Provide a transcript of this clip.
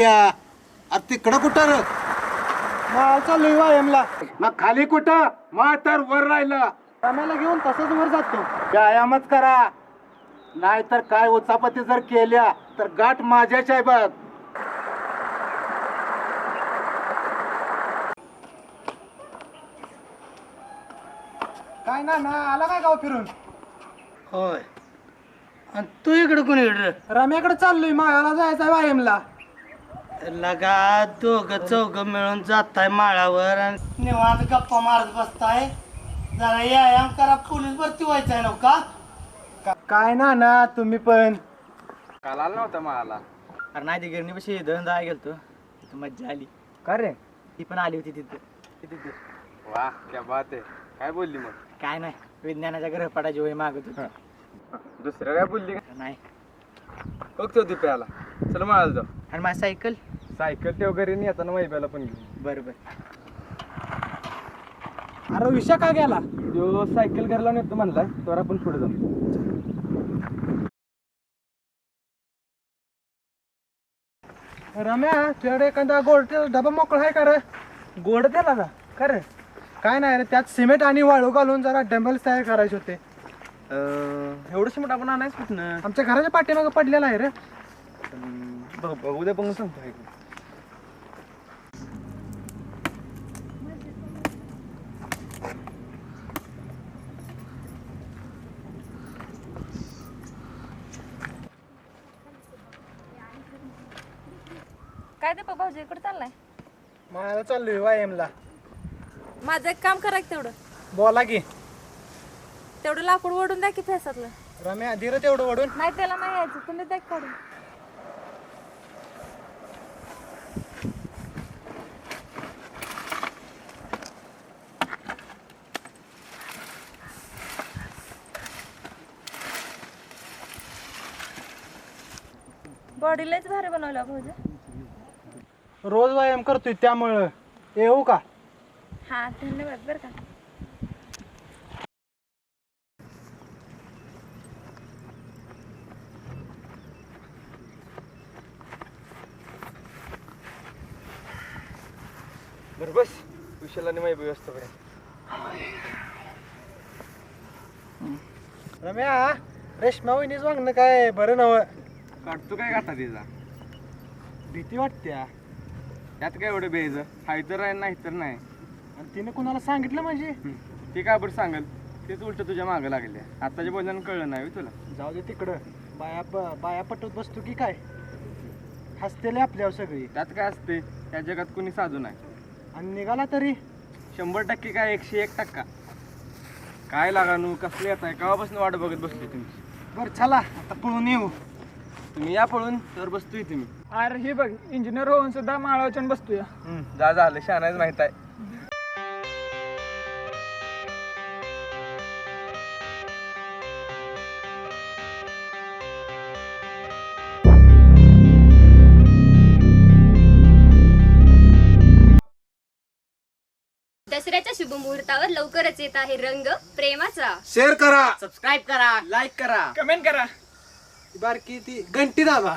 दिप्या अरे तिकडं कुठं रे? चाललोय व्यायामला. मग खाली कुठं? मग तर वर राहिलं. रम्याला घेऊन तसंच वर जातो. व्यायामच करा. नाहीतर काय उचापती जर केल्या तर गाठ माझ्याच आहे बघ. काय ना ना आला काय गाव फिरून? होय. आणि तू इकडे कोणी इकडे? रम्याकडे चाललोय माळाला जायचं व्यायामला. लगा दोघं चौघ मिळून जाताय माळावर आणि निवांत गप्पा मारत बसताय. जरा व्यायाम करा पोलीस भरती व्हायचं आहे का? काय ना ना तुम्ही पण? काल आला नव्हता मला अरे नाही ते गिरणी पशी दोन जागा गेलतो. तिथं मज्जा आली. का रे? ती पण आली होती तिथं. तिथं. वा क्या बात आहे. काय बोलली मग? काय नाही विज्ञानाच्या ग्रहपाठाची वय मागत होती. दुसरं काय बोलली? का नाही. बघतो ती प्याला चल माळाला जाऊ. आणि माझी सायकल? सायकल ते वगैरे नाही येताना मैब्याला पण घेऊ बरं बरं अरे विषय का गेला? तो सायकल घरला नेतो म्हणला तर आपण पुढे जाऊ. रम्या तुझ्याकडे एखादा गोड डबा मोकळा आहे का रे? गोड त्याला का? का रे? काय नाही रे त्यात सिमेंट आणि वाळू घालून जरा डंबल्स तयार करायचे होते. एवढं सिमेंट आपण आणायच कुठनं? आमच्या घराच्या पाठीमागं पडलेला आहे रे. बघ बघ उद्या बघून सांगतो ऐकून. काय ते भाऊजी इकडे चाललाय. मला चाललोय व्यायामला. माझं एक काम करा की तेवढं. बोला की. तेवढं लाकूड ओढून द्या की फेसातलं. रम्या धीर तेवढं ओढून. नाही त्याला नाही यायचं. तुम्ही द्या की काढून. बॉडीलाच भारी बनवलं भाऊजी. रोज व्यायाम करतोय त्यामुळं. येऊ का? हा धन्यवाद बरं का. बरं बस. विशाल आणि मैबी व्यवस्था करेन रम्या रेशमा वहिनीच वागणं काय? बरं नव काढतो काय गाठा तिचा भीती वाटते यात काय एवढं बेज? हाय तर आहे नाही तर नाही. तिने कुणाला सांगितलं म्हणजे. ती काय बरं सांगल? तेच उलट तुझ्या मागं लागले. आताच्या बोलण्यानं कळलं नाही होय तुला. जाऊ दे तिकडं. बाया प- बाया पटवत बसतो की काय? हसतेले आपल्यावर सगळी. त्यात काय असते? या जगात कोणी साधू नाही. आणि निघाला तरी? शंभर टक्के काय? एकशे एक टक्का. काय लागानू? कसले येत आहे केव्हापासून वाट बघत बसली तुमची बरं चला. आता पळून येऊ. तुम्ही या पळून तर बसतोय तुम्ही. अरे हे बघ इंजिनियर होऊन सुद्धा माळावचन बसतोय. जा झालं शहाणाच माहीत आहे. दसऱ्याच्या शुभमुहूर्तावर लवकरच येत आहे रंग प्रेमाचा. शेअर करा. सबस्क्राईब करा. लाईक करा. कमेंट करा. बारकी ती घंटी दाबा.